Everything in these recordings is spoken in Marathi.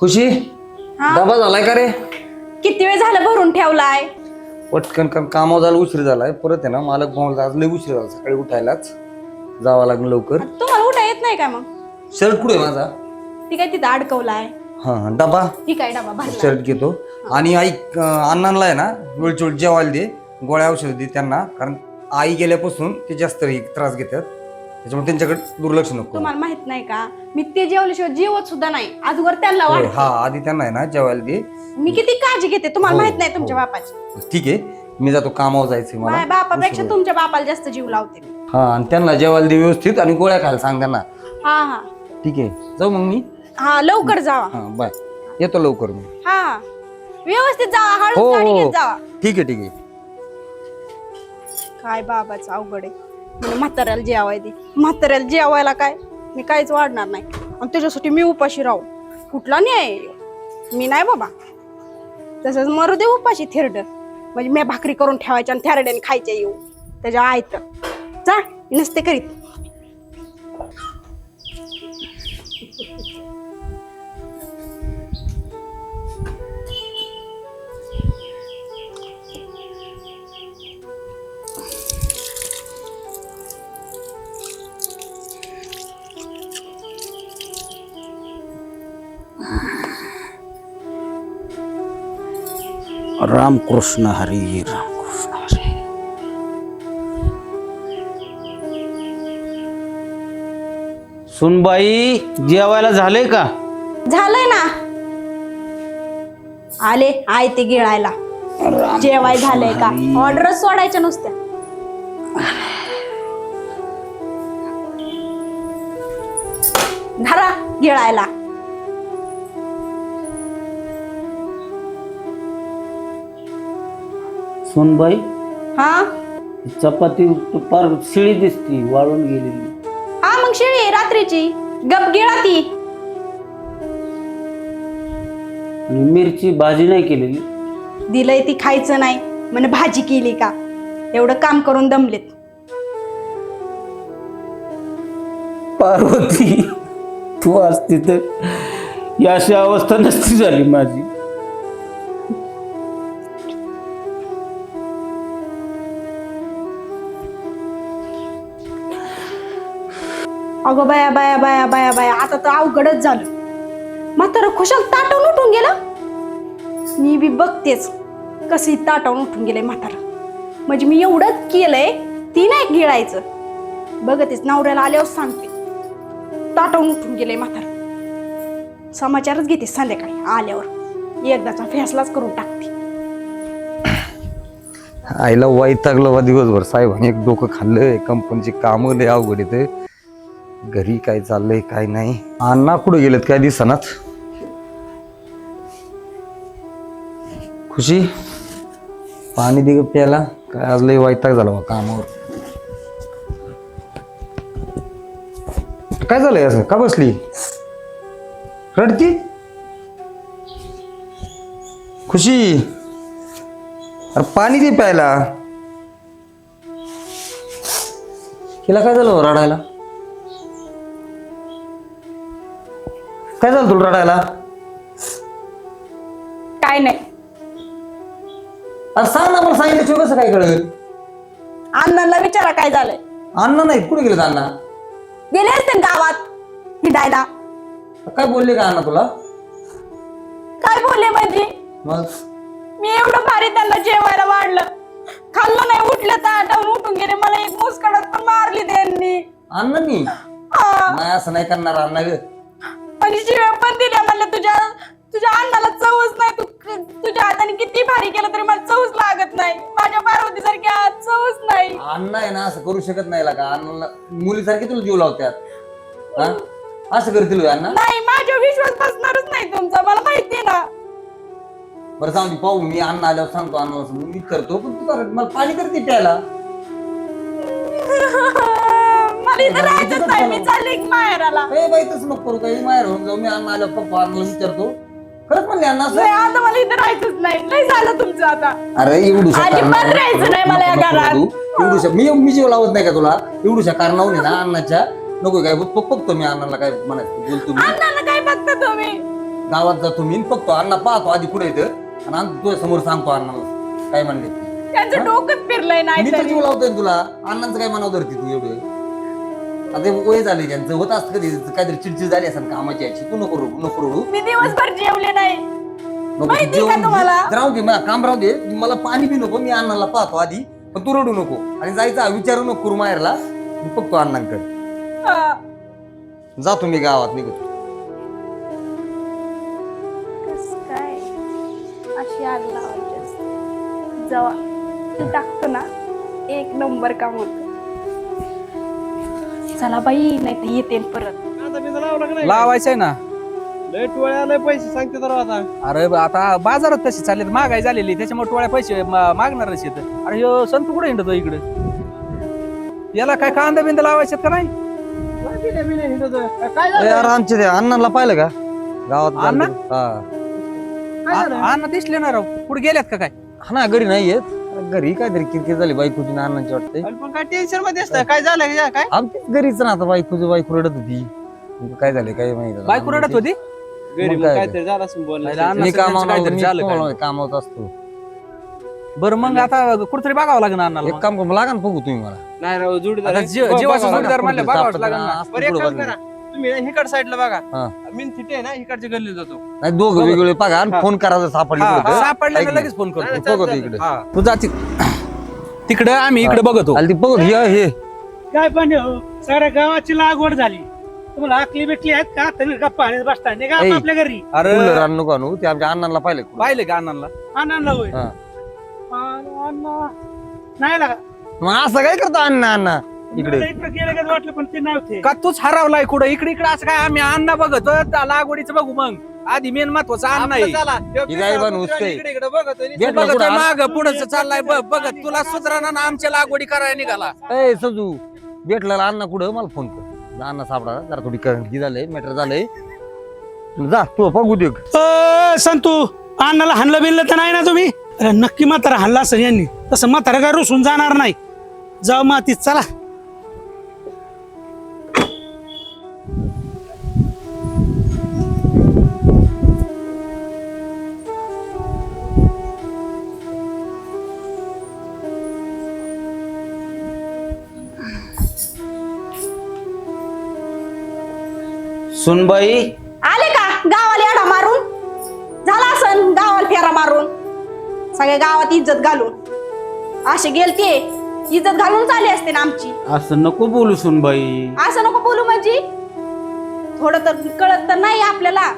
खुशी? हा? डबा झालाय का रे? किती वेळ झालं भरून ठेवलाय? पटकन कारण कामावर झाला उशीर झालाय. परत आहे ना मालक भाऊ आज लय उशीर झाला सकाळी उठायलाच. जावं लागलं लवकर. तुम्हाला उठा येत नाही का मग? शर्ट कुठे आहे माझा? ती काय तिथं अडकवलाय. हा हा, डबा? ही काय डबा भरला? शर्ट घेतो. आणि आई अं, अण्णांना आहे ना वेळचोळ जेवायला दे. गोळ्या औषध दे त्यांना. कारण आई गेल्यापासून ते जास्त हे त्रास घेतात. त्याच्यामुळे त्यांच्याकडे दुर्लक्ष नको. तुम्हाला माहीत नाही का? मी ते जेवल्याशिवाय जेवत सुद्धा नाही. आजवर त्यांना होय, वाढ हा आधी त्यांना आहे ना जेवायला दे. मी किती काळजी घेते? तुम्हाला हो, माहीत नाही तुमच्या हो. बापाची. ठीक आहे मी जातो कामावर जायचंय मला. माझ्या बापापेक्षा उशीर तुमच्या बापाला जास्त जीव लावते मी. हा आणि त्यांना जेवायला दे व्यवस्थित आणि गोळ्या खायला सांग त्यांना. हा हा. ठीक आहे. जाऊ मग मी. हा लवकर जावा. हा बाय. येतो लवकर मी. हा व्यवस्थित जावा हो हळू गाडी घेत जावा. ठीक आहे ठीक आहे. काय बाबाचं अवघड आहे. म्हणजे म्हाताऱ्याला जेवाय दे. म्हाताऱ्याला जेवायला काय? मी काहीच वाढणार नाही. आणि त्याच्यासाठी मी उपाशी राहू. कुठला न्याय? मी नाही बाबा. तसंच मरू दे उपाशी थेरड. म्हणजे मी भाकरी करून ठेवायच्या आणि थेरड्याने खायच्या येऊ. त्याच्या आयत. जा नसते करीत. रामकृष्ण हरी रामकृष्ण हरी। सुनबाई जेवायला झाले का? झालंय ना. आले आय ते गिळायला. जेवाय झालंय का? ऑर्डरच सोडायच्या नुसत्या धरा गिळायला. सुनबाई हा? चपाती फार शिळी दिसती वाळून गेलेली. हा मग शिळी आहे रात्रीची. गप गिळा ती. आणि मिरची भाजी नाही केलेली. दिलंय ती खायचं नाही. म्हणे भाजी केली का? एवढं काम करून दमलेत. पार्वती तू असती तर ही अशी अवस्था नसती झाली माझी. अगं बाया बाया बाया बाया बाया आता तर अवघडच झालं. म्हातारं खुशाल ताटवून उठून गेलं? मी बी बघतेच कसं ताटावून उठून गेलंय म्हातारं. म्हणजे मी एवढंच केलंय ती नाही गिळायचं. बघतेच नवऱ्याला आल्यावर सांगते. ताटवून उठून गेलंय म्हातारं. समाचारच घेते संध्याकाळी आल्यावर. एकदाचा फैसलाच करून टाकते. आईला वैतागलं बा दिवसभर साहेबांनी एक डोकं खाल्लं कंपनीची कामं लय अवघड येते घरी काय चाललंय काय नाही. अण्णा कुठे गेलेत काय दिसनात? खुशी? पाणी दे ग प्यायला. काय आज लय वैताग झाला बा कामावर. काय झालंय असं? का बसली? रडती? खुशी? अरे पाणी दे प्यायला. हिला काय झालं रडायला? काय झालं तुला रडायला? काय नाही. अरे सांग ना मला सांगितलं कसं काय कळलं? अण्णांना विचारा काय झालंय. अण्णा नाही कुठे गेले अण्णा? गेले असते गावात. हिंडायला काय बोलले का अण्णा तुला? काय बोलले म्हणजे मग? मी एवढं भारी त्यांना जेवायला वाढलं. खाल्लं नाही उठलं तर आठवून उठून गेले. मला एक मुसकडत पण मारली त्यांनी. अण्णांनी हा. नाही असं नाही करणार अण्णा ग. आणि शिव्या पण दिल्या. म्हणलं तुझ्या तुझ्या अन्नाला चवच नाही. तू तुझ्या हाताने किती भारी केलं तरी मला चवच लागत नाही. माझ्या पार्वती सारखी चवच नाही. अण्णा आहे ना असं करू शकत नाही का अण्णाला मुलीसारखी तुला जीव लावत्यात. हा? असं करतील होय अण्णा? नाही माझ्या विश्वास बसणारच नाही तुमचा. मला माहिती ना. बरं सांग दे पाहू. मी अण्णा आल्यावर सांगतो समजून मी करतो पण तू मला पाणी करते प्यायला. इथं राहायचंच नाही मी चालले माहेराला. ए बाई तसं नको करू काही माहेर होऊन जाऊ. मी अण्णा आल्यावर पप्पा अण्णाला विचारतो. खरंच म्हणले अण्णा नाही, असं आता मला इथं राहायचंच नाही. लय झालं तुमचं आता. अरे एवढूशा अजिबात कारणावरून- राहायचं नाही मला या नको. एवढूशा मी मी जीव लावत नाही का तुला? एवढूशा कारणावून आहे ना अण्णाच्या? नको काय बघ- बघतो मी अण्णाला काय म्हणायचं बोलतो मी. अण्णाला काय बघता तुम्ही? गावात जातो मी बघतो. अण्णा पाहतो आधी कुठे येतं आणि अण्णा तुझ्या समोर सांगतो अण्णाला. काय म्हणले ते. त्यांचं डोकं फिरलंय नाही मी तर तरी जीव लावतोय तुला. अण्णांचं काय मनावर धरती तू एवढं? हे वय झाले त्यांचं होत असतं कधी काहीतरी चिडचिड झाली असेल कामाची याची तू नको रडू नको रडू. मी दिवसभर जेवले नाही. नको तू माहिती का जेवण तुम्हाला? घे. राहू दे मला काम राहू दे. मला पाणी बी नको मी अण्णाला पाहतो आधी पण तू रडू नको. आणि जायचा विचारू नको करू माहेरला. मी बघतो अण्णांकडे. हा. जातो मी गावात निघतो कस काय? अशी आग लावायची असते. जेव्हा तू टाकतो ना एक नंबर काम होत. चला बाई नाही तर येते परत लावायचंय ना. लय टोळ्या लय पैसे सांगते तर आता. अरे बा, आता बाजारात तशी चालली महागाई झालेली त्याच्यामुळे टोळ्या पैसे मा- मागणारच येत अरे ह्यो संत कुठे हिंडतो इकडे? याला काय कांदा बिंदा लावायच्यात का नाही? काय ए, यार आमचे ते अण्णांना पाहिलं का? गावात अण्णा? हा. अण्णा दिसले ना राव. कुठे गेल्यात का काय? हा ना घरी नाही येत घरी काहीतरी किरकिर झाली बायकोची ना अण्णांची वाटते पण काय टेन्शनमध्ये असतं? काय झालं का काय? आमच्याच घरीच ना आता बायकोची बायको रडत होती. काय झालं काय माहिती आता. बायको रडत होती? घरी मग मग काय काहीतरी झालं? असं नाही, बोलणं. अण्णा मी सगळ्यांचं कामावर काहीतरी मी झालं काय. कामावर- कामावर असतो. बरं मग आता कुठतरी बघावं लागेल अण्णाला एक. काम करू लागा ना बघू तुम्ही मला. नाही राव जोडीदार आता आहे. जीव- बघ, जीवाचा जोडीदार. म्हणलं बघावंच लागेल ना. बरं एक काम पुढं करा. तुम्ही ना हिकड साईडला बघा. हा. मी आहे ना इकडच्या गल्लीत जातो. नाही दोघं वेगवेगळे बघा आणि. फोन करायचं सापडले हा, ऐक ना. लगेच फोन करतो. बघतो इकडे. तू जाती तिकडं आम्ही इकडे बघतो. आणि ती बघ हे हे. काय पण हो साऱ्या गावाची लागवड झाली. तुम्हाला आकली भेटली आहेत का? तुम्ही गप्पा आणि बसता निघा ऐ. आपल्या घरी? अरे. फुलं रान नको आणू? ते आमच्या अण्णांना पाहिलं. पाहिले का अण्णाला आनंद होय. हा. अण्णा, अण्णा. नाही लागा मग असं काय करतो अण्णा अण्णा? इकडे. का वाटलं पण ते नव्हते का तूच हरवलाय कुठं? इकडे इकडे असं काय आम्ही अण्णा बघतो लागवडीचं बघू मग. आधी मेन महत्वाचं अण्णा आपलं आहे. इकडे बघत आहे. बघत. कुठं? माग पुढे चाललाय बघ बघत तुला सुधराना ना आमच्या लागवडी करायला निघाला. ए सजू भेटला अण्णा कुठं? मला फोन कर. अण्णा सापडा जरा थोडी ही झालंय मॅटर झालंय. जा तू बघू दे. अ, संतू अण्णाला हाणलं बिनलं तर नाही ना तुम्ही? अरे नक्की म्हातारा हाणला असेल यांनी. तसं म्हातारा काय रुसून जाणार नाही. जाऊ मातीत चला. सुनबाई. आले का? गावाला आडा मारून? झाला असन गावाला फेरा मारून. सगळ्या गावात इज्जत घालून. असे गेलते. इज्जत घालून आली असते ना आमची. असं नको बोलू सुनबाई. असं नको बोलू म्हणजे? थोडं तर कळत तर नाही आपल्याला.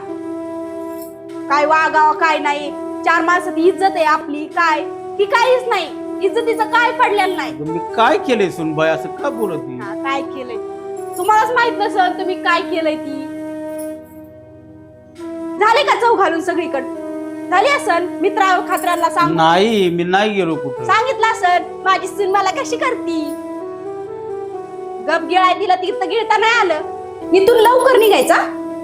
काय वागावं काय नाही. चार माणसात इज्जत आहे आपली. काय? ती काहीच नाही. इज्जतीचं काय पडलेलं नाही. मी काय केलंय सुनबाई? असं का बोलत? हा, काय केलंय? तुम्हालाच माहीत नसल तुम्ही काय केलंय ती. झाले का चौ घालून सगळीकडे? झाली असन? मित्रा खात्रांना सांग. नाही मी नाही गेलो कुठं. सांगितलं असन माझी सून मला कशी करती? गप गिळाय तिला तिथं गिळता नाही आलं. इथून लवकर निघायचा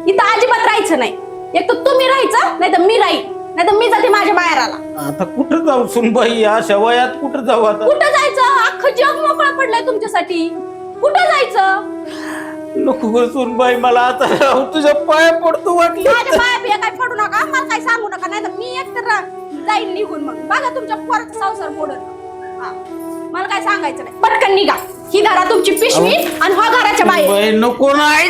इथं अजिबात राहायचं नाही. एक तर तुम्ही राहायचं नाही तर मी राहील नाही तर मी जाते माझ्या माहेराला आता कुठं जाऊ सुनबाई? अशा वयात कुठं जाऊ आता? कुठं जायचं? अख्खं जग मोकळं पडलंय तुमच्यासाठी. कुठं जायचं? नको गं सुनबाई मला आता राहू तुझ्या पाया पडतो वाटलं. माझ्या पाया बिया काय पडू नका मला काय सांगू नका नाही तर मी एकतर जाईन निघून मग. बघा तुमच्या पोराचा संसार मोडल मला काय सांगायचं नाही. पटकन निघा. ही धरा तुमची पिशवी आणि हा घराच्या बाहेर. सुनबाई नको नाही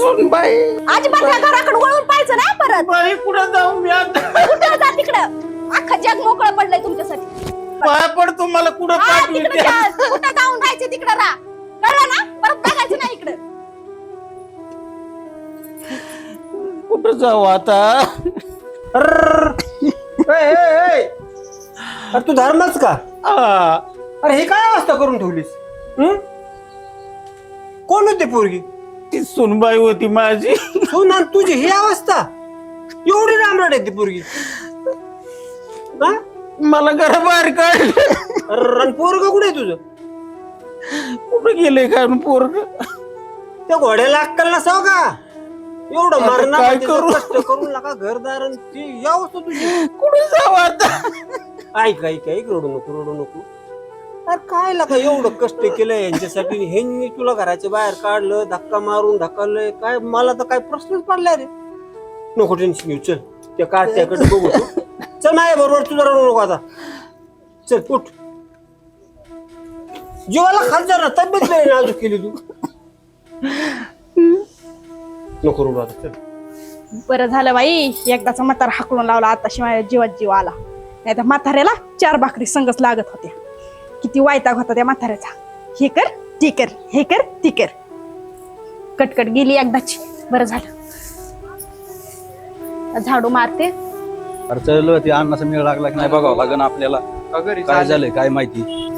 सुनबाई. अजिबात या घराकडे वळून पाहायचं नाही परत. बाई कुठं जाऊ मी आता? कुठं जा तिकडं? अख्खं जग मोकळं पडलंय तुमच्यासाठी. पाया पडतो मला कुठं हा, पाठवी तिकडं जा. कुठं जाऊन राहायचं तिकडं राहा कळलं ना? परत बघायचं नाही इकडं. कुठं जाऊ आता? अरे तू धरलाच का? आ, अरे हे काय अवस्था करून ठेवलीस? हं? कोण होते पोरगी? ती सुनबाई होती माझी. हो ना तुझी ही अवस्था? एवढी रामराड आहे ती पोरगी. हा? मला घराबाहेर काढलं. अरे पोरग कुठे आहे तुझं? कुठं गेले काय पोरग त्या घोड्याला अक्कल नसाव का? एवढं आता मरणार काय करू? कष्ट करून नका घरदार आणि ती तुझी. कुठे जाऊ आता? ऐक ऐक ऐक रडू नको रडू नको. अरे काय लागा एवढं कष्ट केलं यांच्यासाठी. ह्यांनी तुला घराच्या बाहेर काढलं धक्का मारून ढकललंय काय मला तर काय प्रश्नच पडलाय रे. नको टेन्शन घेऊ चल. त्या कार्ट्याकडे बघू तू. चल माझ्या बरोबर तुझा रडू नको आता. चल उठ. जीवाला खात जरा तब्येत नाही नाजूक केली तू? नको रडू आता चल. बरं झालं बाई एकदाचा म्हातारा हाकलून लावला आता शिवाय जीवात जीव आला. नाही तर म्हाताऱ्याला चार भाकरी संगच लागत होत्या. किती वायताग होता त्या म्हाताऱ्याचा. हे कर ते कर हे कर ती कर. कटकट गेली एकदाची. बरं झालं. झाडू मारते. अरे चल ते अन्नाचा मेळ लागला की नाही बघावं लागेल आपल्याला. काय झालंय काय माहिती?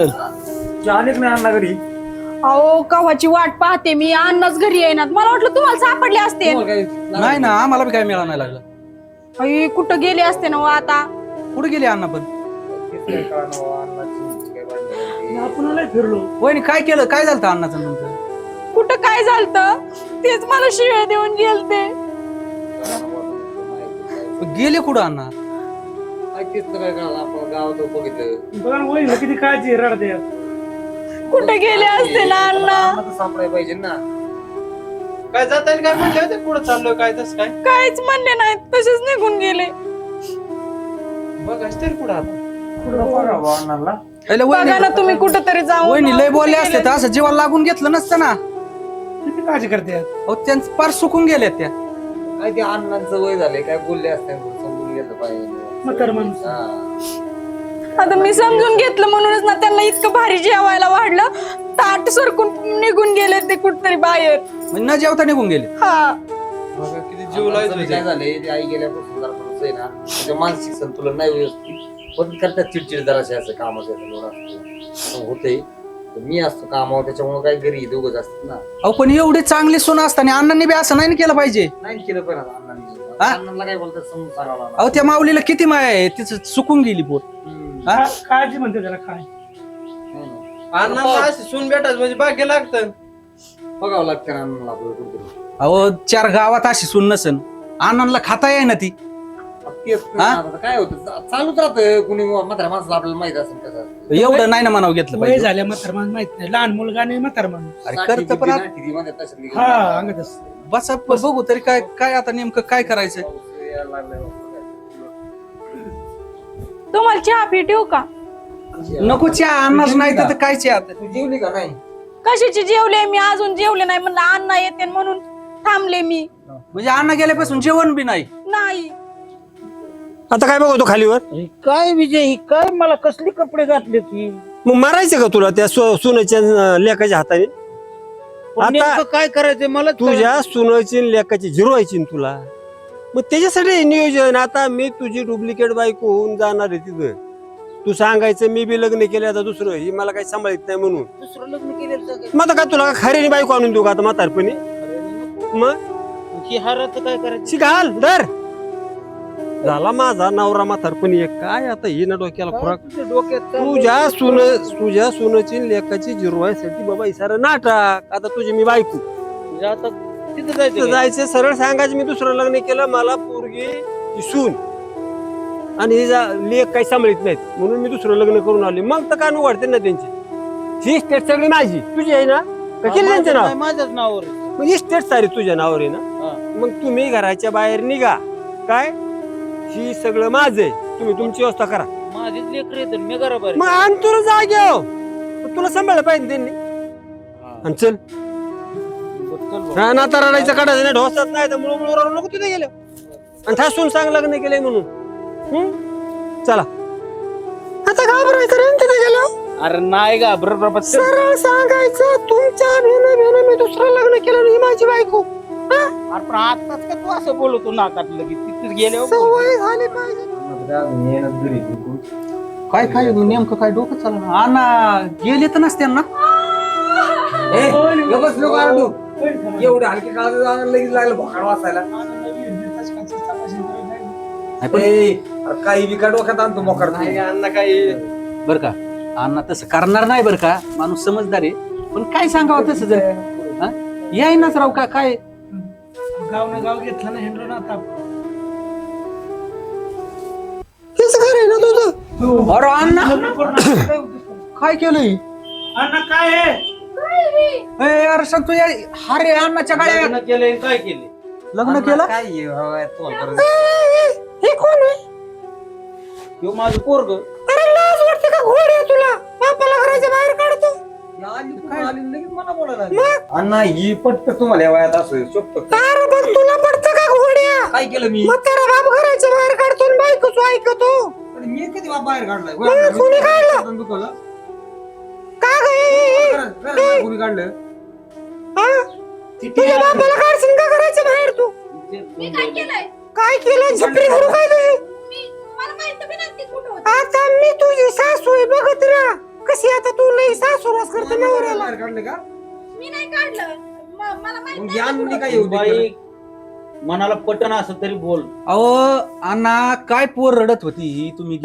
चल. आलेच नाही अण्णा घरी? अहो कव्हाची वाट पाहते मी. अन्नच घरी येणार मला वाटलं तुम्हाला सापडले असते. नाही ना आम्हाला बी काय मिळा नाही लागलं. अई, कुठं गेले असते ना हो आता? कुठे गेले अण्णा पण? आपण लय फिरलो. वहिनी काय केलं? काय झालं होतं अण्णाचं नंतर कुठं काय झालत? तेच मला शिव्या देऊन गेलते. गेले कुठं अण्णा? बघा ना, वहिनीला किती काळजी आहे, रडते. कुठे गेले असते ना अण्णा? सापडायला पाहिजे ना. काय जाता काय म्हणलं होते? पुढे चाललोय काय तसं काय? काहीच म्हणले नाहीत तसेच निघून गेले. बघ असते पुढे आता? अरे बघा? ना तुम्ही कुठं तरी जाऊन वहिनी लय बोलले असते? तर असं जीवाला लागून घेतलं नसतं ना. किती काळजी करते? अहो त्यांचं पार सुकून गेले त्या. काय ते अण्णांचं वय झाले काय बोलले असते समजून घेतलं पाहिजे. माणूस हा. आता मी समजून घेतलं म्हणूनच ना त्यांना इतकं भारी जेवायला वाढलं. ताट सरकून निघून गेले ते कुठतरी बाहेर. म्हणजे न जेवता निघून गेले. हा. किती अण्णांचं बी काय झालंय ते आई गेल्यापासून जरा थोडंसं आहे ना त्याचं मानसिक संतुलन नाही व्यवस्थित. पण करतात चिडचिड जराशी असं असतो. होते मी असतो कामावर त्याच्यामुळे काय घरी दोघच असतात ना. अहो पण एवढे चांगले सोनं असताना अण्णांनी बी असं नाही ना केलं पाहिजे? नाही केलं पण आता अण्णांनी. हा? अण्णांना काय बोलतात समजून सांगावं लागलं. अहो त्या माऊलीला किती माया आहे तिचं चुकून गेली पोर हम्म. हा? का- काळजी म्हणते त्याला काय हो ना. अण्णा सून भेटायचं म्हणजे बाकी लागतं बघावं लागतं आपल्याला कुठेतरी अहो चार गावात अशी सुन नसन अण्णांना खाता येई ना ती तेच ना, हा? आता काय होतं चा- चालूच राहतं कुणी म्हाताऱ्या माणसाला आपल्याला माहीत असेल कसं असतं. एवढं नाही ना म्हणावं घेतलं वय पाहिजे झाल्या म्हातार माणूस माहीत नाही लहान मुलगा नाही म्हातार माणूस अरे साठी करतं पण आता- म्हणतात. हा अंगत असतं. बसा प- बघू तरी काय काय आता नेमकं काय करायचं पाऊस यायला लागलाय. तुम्हाला चहा पी ठेवू का नको चहा अन्नाच नाही तर काय चहा आता? तू जेवली का नाही कशाची जेवले मी अजून जेवले नाही म्हणलं अण्णा येते म्हणून थांबले मी म्हणजे अण्णा गेल्यापासून जेवण बी नाही नाही आता काय बघतो खालीवर? काय विजय ही काय मला कसली कपडे घातले ती? मग मारायचं का तुला त्या सु- सुनेच्या अं, लेकाच्या हाताने? आता- नेमकं काय करायचंय मला तुझ्या सुनाची लेकाची जिरवायची ना तुला. मग त्याच्यासाठी नियोजन आता मी तुझी डुप्लिकेट बायको होऊन जाणार आहे तिथं. तू सांगायचं मी बी लग्न केलं आता दुसरं ही मला काही सांभाळत नाही म्हणून. दुसरं लग्न केलं मग आता काय तुला खरेने बायको आणून देऊ का आता म्हातारपणी? मग? ही हाराचं काय करायचं? शिकाल दर झाला माझा नवरा म्हातारपणी एक काय आता? ही ना डोक्याला खुराक तुझ्या डोक्यात चाललंय? तुझ्या सुन तुझ्या सुनची लेकाची जिरवायसाठी बाबा इसारा नाटक. आता तुझी मी बायको. म्हणजे आता तिथं जायचं तिथं काय? जायचं सरळ सांगायचं मी दुसरं लग्न केलं मला पोरगी सून आणि ही जा- लेख काही सांभाळत नाहीत. म्हणून मी दुसरं लग्न करून आले मग तर कान उघडते ना त्यांची. ही स्टेट सगळी माझी. तुझी आहे ना? का केली त्यांचं नाव? नाही, माझ्याच नावावर आहे. मग ही स्टेट सारी तुझ्या नावावर आहे ना? हा. मग तुम्ही घराच्या बाहेर निघा. काय? ही सगळं माझं आहे. तुम्ही तुमची व्यवस्था करा. माझीच लेकर येत मी बरोबर मग आण तुला जाग्याव तुला सांभाळलं पाहिजे त्यांनी. आणि चल. हा नाता रडायचं काढायचं नाही ढोसत नाही तर मुळ मुळ रडू नको तिथे गेलं. आणि ठासून सांग लग्न केलंय म्हणून. हम्म? चला. आता घाबरायचं रे तिथे गेलो अरे नाही बरोबर सरळ सांगायचं तुमच्या भेन भेन मी दुसरं लग्न केलं नाही माझी बायको. हा? अरे पण आताच का तू असं बोलतो नाकात लगेच. तिथेच गेल्यावर सवय झाली पाहिजे. अण्णा येणं घरी बिलकुल. काय काय नेमकं काय डोकं चाललं अण्णा गेले तर नसते ना बस आरडू. एवढे हलके काळात लगेच लागलं भोकाड वाचायला काही बी का डोक्यात आणतो मोकार नाही अण्णा काही बर का. अण्णा तसं करणार नाही बर का. माणूस समजदार आहे. पण काय सांगावं तसं जर हा? येईनाच राव का काय? गाव ना गाव घेतलं ना हिंडलो ना आता. हेच घर आहे ना तुझं? अरे अण्णा. लग्न करून आता काय केलंय? अण्णा काय आहे? ए, अरे सांग तू हारे अण्णाच्या गाड्या लग्न केलंय काय केले लग्न केलं? काय तुम्हाला परत- हे कोण आहे? ह्यो माझं पोरग. अरे लाज वाटते का? घोडे तुला. बापाला घराच्या बाहेर काढतो. अण्णा ही पटत तुम्हाला या वयात असं अरे बघ तुला पडतं का घोड्या? काय केलं मी? म्हातारा बाप घराच्या बाहेर काढतो आणि बायकोच ऐकतो. पण मी कधी बाप बाहेर काढलाय मग कोणी काढलं? मी दुखवलं? का ग हे? घरात- घरात कोणी काढलं? हा? तुझ्या बापाला काढशील का घराच्या बाहेर तू? मी काय केलंय? काय केलं झपडी धरू काय तुझी मी मला माहीत बी नाही ते कुठं होतं. आता मी तुझी सासू आहे बघत राहा. कशी आता तू? लई सासूरास करते नवऱ्याला. बाहेर काढलं का? मी नाही काढलं. म- मला माहीत मग नाही काय येऊ दे बाई मनाला पटन असं तरी बोल. अहो अण्णा काय पोर रडत होती ही तुम्ही.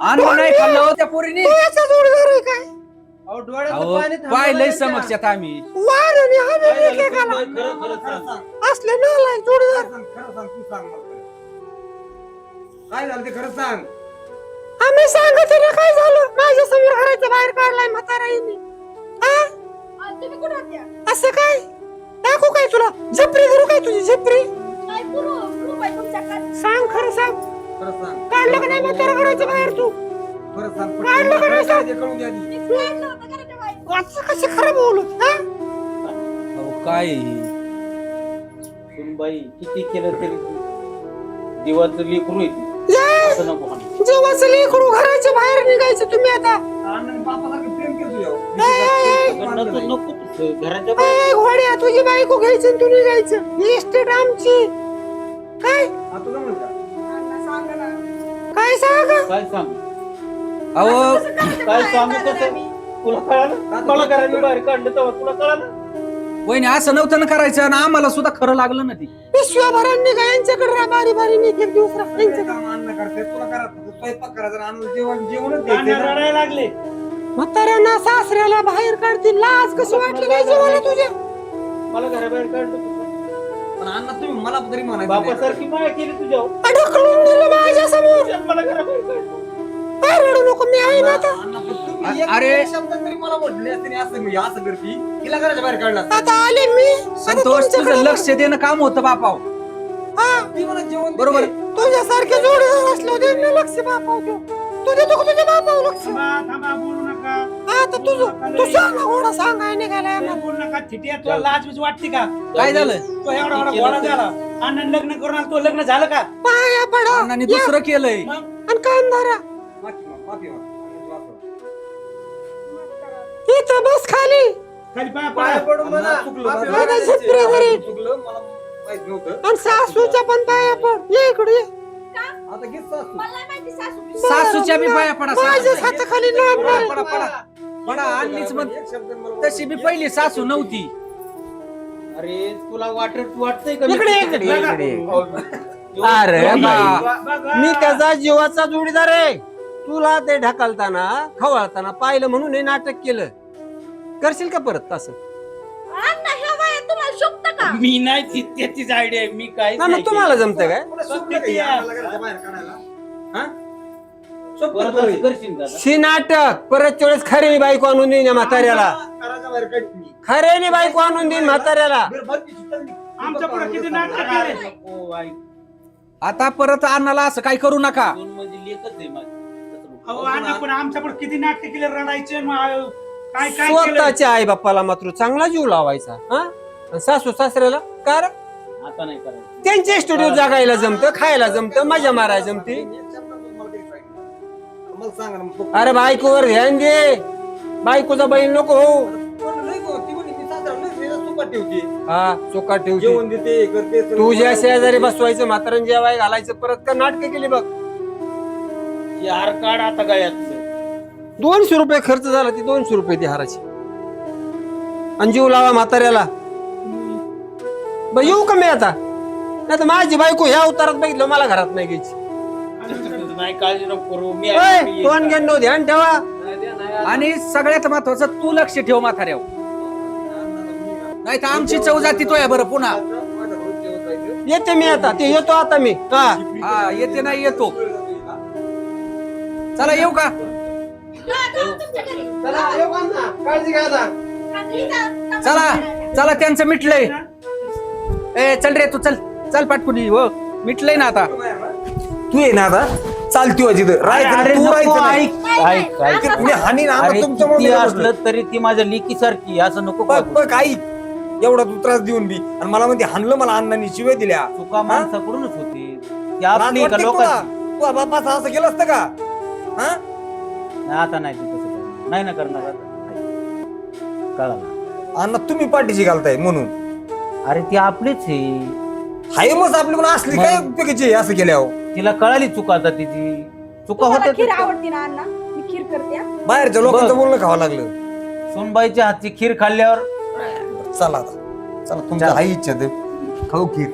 अन्न नाही खाल्लं हो त्या पोरीने. तू याचा जोडदार आहे काय? अहो, डोळ्यातलं अहो पाणी थांबवलं पाहिलंय नाही समक्ष का? आता आम्ही. वार आणि हवे काय झालं एकेकाला. बाई, खरं खरं खरं सांग. सांग, असले नालायक जोडदार. खरं सांग, खरं सांग, तू सांग मला. खरं. काय झालं ते खरं सांग. आम्ही सांगत ना काय झालं? माझ्यासमोर घराच्या बाहेर काढलाय म्हाताराईने. हा? असं काय? दाखवू काय तुला? झपरी धरू काय तुझी झपरी? सांग खरं सांग. खरं सांग. काढलं का नाही म्हातारा घराच्या बाहेर तू? खरं सांग काढलं का नाही सांग? असं कशी खरं बोलत हा? काय? सुनबाई किती केलं तरी देवाचं लेकरू आहे ती. जय असं नको म्हणू. जेव्हाच लेकरू घराच्या बाहेर निघायचं तुम्ही आता. लग्न नको. घराच्या घोड्या तुझी बायको घ्यायची आणि तू निघायचं. ही इस्टेट आमची. काय? काय सांगा काय सांग? अहो. काय सांगू कसं? तुला कळालं? मला घराच्या बाहेर काढलं तेव्हा तुला कळालं? वहिनी असं नव्हतं ना करायचं ना आम्हाला सुद्धा खरं लागलं ना ती विश्वभरांनी का यांच्याकडे राहा बारी बारी एक एक दिवस राहा यांच्याकडे? तुला फक्त स्वयंपाक करायचा आणि अण्णाला जेवण जेवणच अण्णा द्यायचं ना. रडायला लागले म्हाताऱ्यांना सासऱ्याला बाहेर काढतील लाज कशी वाटली नाही जेवायला तुझ्या मला घराबाहेर काढलं तुझं. पण अण्णा तुम्ही मला तरी म्हणायचं नाही. बापासारखी माया केली तुझ्यावर अडकलून दिलं माझ्यासमोर मला घराबाहेर काढलं काय रडू नको मी आहे ना आता. अरे. शब्द तरी मला म्हटले असते नाही, असं मी असं करती तिला घराच्या बाहेर काढला असतं. आता आले मी. आता संतोष तुमच्याकडे लक्ष देणं काम होतं बापाव. हा. ती मला जेवण बरोबर. देते. तुझ्यासारखे जोडीदार असले होते ना लक्ष बापावतो तू देतो का तुझ्या बापाव लक्ष? थांबा थांबा बोलू नका. हा तर तुझं तू सांग ना घोडा सांगाय निघालाय. बोलू नका थिटिया तुला लाज बीज वाटते का? काय झालं? तो एवढा एवढा घोडा झाला. अण्णा लग्न करून आला, तो लग्न झालं का? पाया पडा. अण्णांनी दुसरं केलंय. मग? आणि कांदारा इथं बस खाली खाली पाया पाया पडा पडून मला. अण्णा चुकलं, माफी माफी मागायची मागायची. प्रेमरी. चुकलं, मला माहीत नव्हतं. आणि सासूच्या पण पाया पड ये इकडे ये आता घे सासू. मला नाही माहिती सासू बी- सासूच्या बी पाया पडा माझ्या सासूच्या. हाताखाली नाम पडा मार. पडा पडा पडा आणलीच मग एक शब्द मला तशी बी पहिली सासू नव्हती अरे तुला वाटत वाटतंय का मी इकडे, इकडे. करू? अरे. बा. मी त्याचा जीवाचा जोडीदार आहे तुला ते ढकलताना खवळताना पाहिलं म्हणून हे नाटक केलं करशील का परत तसं अण्णा ह्या वयात तुम्हाला शोभतं का मी नाही ती त्याचीच आयडिया आहे मी काय ना तुम्हाला जमतं काय तुला सुटलं का हे अण्णाला घराच्या बाहेर काढायला? हा? सोपं परत होतं. असं करशील का आता? शी नाटक परत वेळेस खरेनी बायको आणून देईन या म्हाताऱ्याला घराच्या बाहेर काढ मी. खरेनी बायको आणून देईन म्हाताऱ्याला बरं, बरं, ती सुटली. आमच्या पुढे किती नाटक अरे केले नको, ऐक. आता परत अण्णाला असं काही करू नका दोन म्हणजे लेकच आहे माझी. तसं नको. अहो अण्णा पण आमच्या पुढे किती नाटक केले रडायचे मग काय काय केलं? स्वतःच्या आई बाप्पाला मात्र चांगला जीव लावायचा हा? आणि सासू सासऱ्याला कार आता नाही करायचं. त्यांच्या स्टुडिओ जागायला जमतं खायला जमतं मजा मारायला जमते. मला सांगा ना, मग अरे बायकोवर ध्यान दे. बायकोचा बैल नको हो. ठेवते. हा चोका ठेवते. जेवण देते करते सगळं तुझ्या. शेजारी बसवायचं म्हातारण जेवाय घालायचं परत का नाटक केली बघ? यार काढ आता गळ्यातलं दोनशे रुपये खर्च झाला ती दोनशे रुपये ती हाराची. आणि जीव लावा म्हाताऱ्याला. ब येऊ का मी आता? नाही तर माझी बायको ह्या अवतारात बघितलं मला घरात नाही घ्यायची. नाही काळजी नको करू मी ओय, आहे, मी येईन. तोंड घेणं ध्यान ठेवा. आणि सगळ्यात महत्वाचं तू लक्ष ठेव म्हाताऱ्यावर. नाही तर आमची चव जाती तो बरं पुन्हा. येते मी आता ते येतो आता मी. हा हा येते नाही येतो. चला येऊ का. चला येऊ का अण्णा? काळजी घ्या आता. रात्री जा. चला चला त्यांचं मिटलंय. ए चल रे तू चल. चल पाटकुनी हो. मिटलंय ना आता. तू ये ना आता. चालती हो तिथं राहायचं अरे नाही, तू नको, राहायचं नाही. ऐक ऐक ऐक ते- मी हानी ना अरे तुमच्यामुळे किती. असलं तरी ती माझ्या लिकी सारखी असं नको बघ करू. बघ ऐक. एवढा तू त्रास देऊन बी. आणि मला म्हणते हाणलं मला अण्णांनी शिवाय दिल्या. चुका माणसाकडूनच होती. ती आपली का? तू बापाचं असं केलं असतं का? हा आता नाही ते तसं करणार. नाही ना करणार आता. नाही. कळालं अण्णा तुम्ही पाठीशी घालताय म्हणून अरे ती आपलीच आहे हाय मग आपली पण असली. काय उपयोगाची आहे असं केल्यावर तिला कळाली चुका आता तिची चुका तुम्हाला होत्या खीर तिच्या. आवडते ना अण्णा मी खीर करते हा. बाहेरच्या लोकांचं. बोलणं खावं लागलं सोनबाईच्या हातची खीर खाल्ल्यावर चला आता चला तुमच्या चला. आई इच्छा ते खाऊ खीर